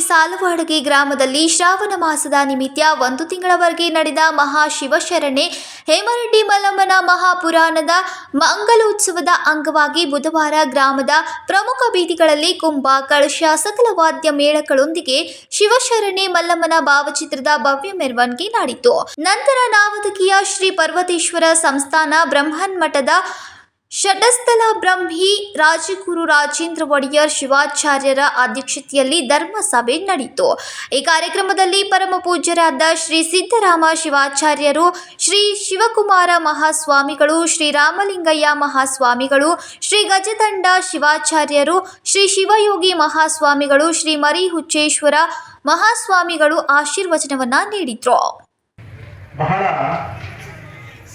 ಸಾಲವಾಡಗಿ ಗ್ರಾಮದಲ್ಲಿ ಶ್ರಾವಣ ಮಾಸದ ನಿಮಿತ್ತ ಒಂದು ತಿಂಗಳವರೆಗೆ ನಡೆದ ಮಹಾ ಶಿವಶರಣೆ ಹೇಮರೆಡ್ಡಿ ಮಲ್ಲಮ್ಮನ ಮಹಾಪುರಾಣದ ಮಂಗಲೋತ್ಸವದ ಅಂಗವಾಗಿ ಬುಧವಾರ ಗ್ರಾಮದ ಪ್ರಮುಖ ಬೀದಿಗಳಲ್ಲಿ ಕುಂಭ, ಕಳಶ, ಸಕಲ ವಾದ್ಯ ಮೇಳಗಳೊಂದಿಗೆ ಶಿವಶರಣೆ ಮಲ್ಲಮ್ಮನ ಭಾವಚಿತ್ರದ ಭವ್ಯ ಮೆರವಣಿಗೆ ನಡೆಯಿತು ನಂತರ ನಾವದಕಿಯ ಶ್ರೀ ಪರ್ವತೇಶ್ವರ ಸಂಸ್ಥಾನ ಬ್ರಹ್ಮನ್ ಮಠದ ಷಟಸ್ಥಲ ಬ್ರಹ್ಮಿ ರಾಜಗುರು ರಾಜೇಂದ್ರ ಒಡೆಯರ್ ಶಿವಾಚಾರ್ಯರ ಅಧ್ಯಕ್ಷತೆಯಲ್ಲಿ ಧರ್ಮ ಸಭೆ ನಡೆಯಿತು ಈ ಕಾರ್ಯಕ್ರಮದಲ್ಲಿ ಪರಮ ಪೂಜ್ಯರಾದ ಶ್ರೀ ಸಿದ್ದರಾಮ ಶಿವಾಚಾರ್ಯರು, ಶ್ರೀ ಶಿವಕುಮಾರ ಮಹಾಸ್ವಾಮಿಗಳು, ಶ್ರೀ ರಾಮಲಿಂಗಯ್ಯ ಮಹಾಸ್ವಾಮಿಗಳು, ಶ್ರೀ ಗಜದಂಡ ಶಿವಾಚಾರ್ಯರು, ಶ್ರೀ ಶಿವಯೋಗಿ ಮಹಾಸ್ವಾಮಿಗಳು, ಶ್ರೀ ಮರಿಹುಚ್ಚೇಶ್ವರ ಮಹಾಸ್ವಾಮಿಗಳು ಆಶೀರ್ವಚನವನ್ನ ನೀಡಿದ್ರು. ಬಹಳ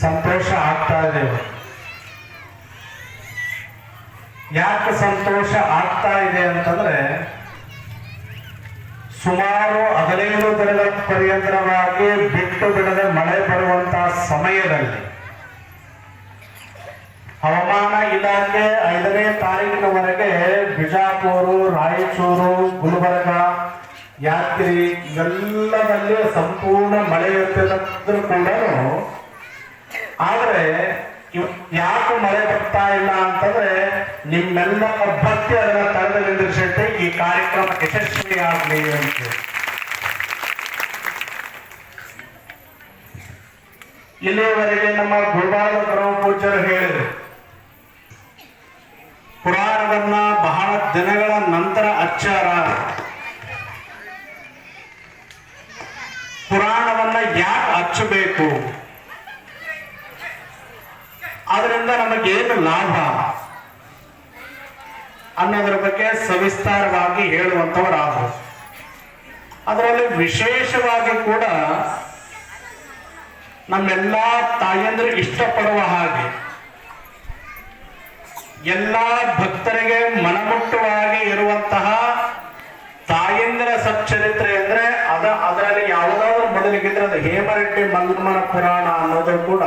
ಸಂತೋಷ ಆಗ್ತಾ ಇದೆ. ಯಾಕೆ ಸಂತೋಷ ಆಗ್ತಾ ಇದೆ ಅಂತಂದ್ರೆ ಸುಮಾರು ಹದಿನೈದು ದಿನಗಳ ಪರ್ಯಂತರವಾಗಿ ಬಿಟ್ಟು ಬಿಡದೆ ಮಳೆ ಬರುವಂತಹ ಸಮಯದಲ್ಲಿ ಹವಾಮಾನ ಇಲಾಖೆ ಐದನೇ ತಾರೀಕಿನವರೆಗೆ ಬಿಜಾಪುರ, ರಾಯಚೂರು, ಗುಲ್ಬರ್ಗ ಯಾತ್ರಿ ಇವೆಲ್ಲದಲ್ಲಿ ಸಂಪೂರ್ಣ ಮಳೆ ಇರ್ತದೆ ಕೂಡ ಆದ್ರೆ ಯಾಕೆ ಮಳೆ ಬರ್ತಾ ಇಲ್ಲ ಅಂತಂದ್ರೆ ನಿಮ್ಮೆಲ್ಲ ಭಕ್ತಿ ಅದನ್ನ ತಡೆದು ನಿಂದಿರಿಸೈತೆ ಈ ಕಾರ್ಯಕ್ರಮ ಯಶಸ್ವಿಯಾಗಲಿ ಅಂತ ಇಲ್ಲಿಯವರೆಗೆ ನಮ್ಮ ಗುರುವಾರ ಪರಮ ಪೂಜರು ಹೇಳಿದರು, ಪುರಾಣವನ್ನ ಬಹಳ ದಿನಗಳ ನಂತರ ಅಚ್ಚಾರ ಪುರಾಣವನ್ನ ಯಾಕೆ ಹಚ್ಚಬೇಕು ಅದರಿಂದ ನಮಗೇನು ಲಾಭ? ಅನ್ನೋದ್ರ ಬಗ್ಗೆ ಸವಿಸ್ತಾರವಾಗಿ ಹೇಳುವಂತವರಾದರು ಅದರಲ್ಲಿ ವಿಶೇಷವಾಗಿ ಕೂಡ ನಮ್ಮೆಲ್ಲ ತಾಯಂದ್ರು ಇಷ್ಟಪಡುವ ಹಾಗೆ ಎಲ್ಲ ಭಕ್ತರಿಗೆ ಮನಮುಟ್ಟವಾಗಿ ಇರುವಂತಹ ತಾಯಂದ್ರ ಸಚ್ಚರಿತ್ರೆ ಅಂದ್ರೆ ಅದ ಅದರಲ್ಲಿ ಯಾವುದಾದ್ರೂ ಮೊದಲಿಗಿದ್ರೆ ಅದು ಹೇಮರೆಡ್ಡಿ ಮಲ್ಲಮ್ಮನ ಪುರಾಣ ಅನ್ನೋದು ಕೂಡ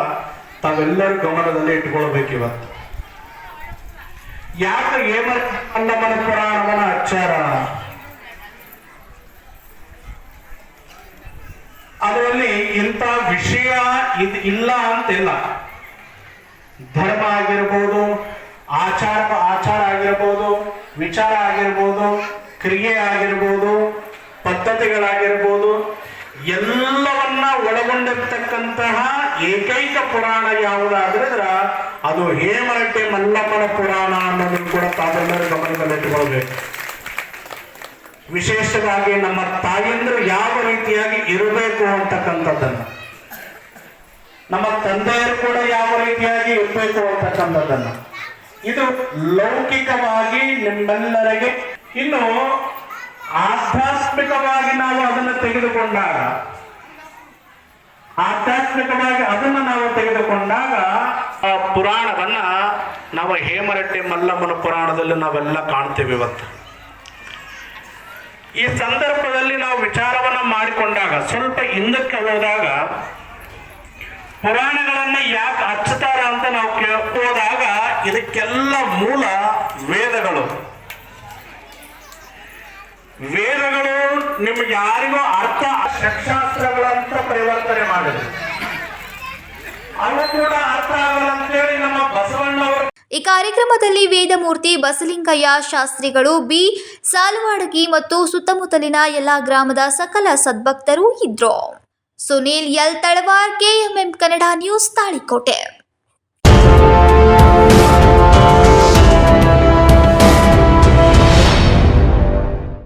ತಾವೆಲ್ಲರೂ ಗಮನದಲ್ಲಿ ಇಟ್ಕೊಳ್ಬೇಕು ಇವತ್ತು. ಯಾಕೆ ಏಮ ಅಂಡಮನ ಪುರಾಣವನ ಅಚ್ಚಾರ? ಅದರಲ್ಲಿ ಇಂಥ ವಿಷಯ ಇದು ಇಲ್ಲ ಅಂತಿಲ್ಲ. ಧರ್ಮ ಆಗಿರ್ಬೋದು, ಆಚಾರ ಆಚಾರ ಆಗಿರ್ಬೋದು, ವಿಚಾರ ಆಗಿರ್ಬೋದು, ಕ್ರಿಯೆ ಆಗಿರ್ಬೋದು, ಪದ್ಧತಿಗಳಾಗಿರ್ಬೋದು ಎಲ್ಲವನ್ನ ಒಳಗೊಂಡಿರ್ತಕ್ಕಂತಹ ಏಕೈಕ ಪುರಾಣ ಯಾವುದಾದ್ರೆ ಅದು ಹೇಮರಟ್ಟೆ ಮಲ್ಲಪ್ಪನ ಪುರಾಣ ಅನ್ನೋದನ್ನು ಕೂಡ ತಾವೆಲ್ಲರೂ ಗಮನದಲ್ಲಿಟ್ಟುಕೊಳ್ಬೇಕು ವಿಶೇಷವಾಗಿ ನಮ್ಮ ತಾಯಂದ್ರು ಯಾವ ರೀತಿಯಾಗಿ ಇರಬೇಕು ಅಂತಕ್ಕಂಥದ್ದನ್ನು. ನಮ್ಮ ತಂದೆಯರು ಕೂಡ ಯಾವ ರೀತಿಯಾಗಿ ಇರಬೇಕು ಅಂತಕ್ಕಂಥದ್ದನ್ನ. ಇದು ಲೌಕಿಕವಾಗಿ ನಿಮ್ಮೆಲ್ಲರಿಗೆ ಇನ್ನು ಆಧ್ಯಾತ್ಮಿಕವಾಗಿ ನಾವು ಅದನ್ನು ತೆಗೆದುಕೊಂಡಾಗ, ಆಧ್ಯಾತ್ಮಿಕವಾಗಿ ಅದನ್ನು ನಾವು ತೆಗೆದುಕೊಂಡಾಗ, ಆ ಪುರಾಣವನ್ನ ನಾವು ಹೇಮರಟ್ಟಿ ಮಲ್ಲಮ್ಮನ ಪುರಾಣದಲ್ಲಿ ನಾವೆಲ್ಲ ಕಾಣ್ತೇವೆ ಇವತ್ತು. ಈ ಸಂದರ್ಭದಲ್ಲಿ ನಾವು ವಿಚಾರವನ್ನ ಮಾಡಿಕೊಂಡಾಗ, ಸ್ವಲ್ಪ ಹಿಂದಕ್ಕೆ ಹೋದಾಗ, ಪುರಾಣಗಳನ್ನ ಯಾಕೆ ಹಚ್ಚುತ್ತಾರ ಅಂತ ನಾವು ಕೇಳ್ಕೋದಾಗ ಇದಕ್ಕೆಲ್ಲ ಮೂಲ ವೇದಗಳು ವೇದಗಳು ನಿಮ್ಗೆ ಯಾರಿಗೂ ಅರ್ಥ ಶಕ್ಷಾಸ್ತ್ರಗಳಂತ ಪರಿವರ್ತನೆ ಮಾಡಿದ್ರು. ಅವು ಕೂಡ ಅರ್ಥ ಆಗಲ್ಲ ಅಂತೇಳಿ ನಮ್ಮ ಬಸವಣ್ಣವರು ಈ ಕಾರ್ಯಕ್ರಮದಲ್ಲಿ ವೇದಮೂರ್ತಿ ಬಸಲಿಂಗಯ್ಯ ಶಾಸ್ತ್ರಿಗಳು ಬಿ ಸಾಲುವಾಡಗಿ ಮತ್ತು ಸುತ್ತಮುತ್ತಲಿನ ಎಲ್ಲ ಗ್ರಾಮದ ಸಕಲ ಸದ್ಭಕ್ತರು ಇದ್ರು. Sunil L Talawar KMM Kannada news Talikote.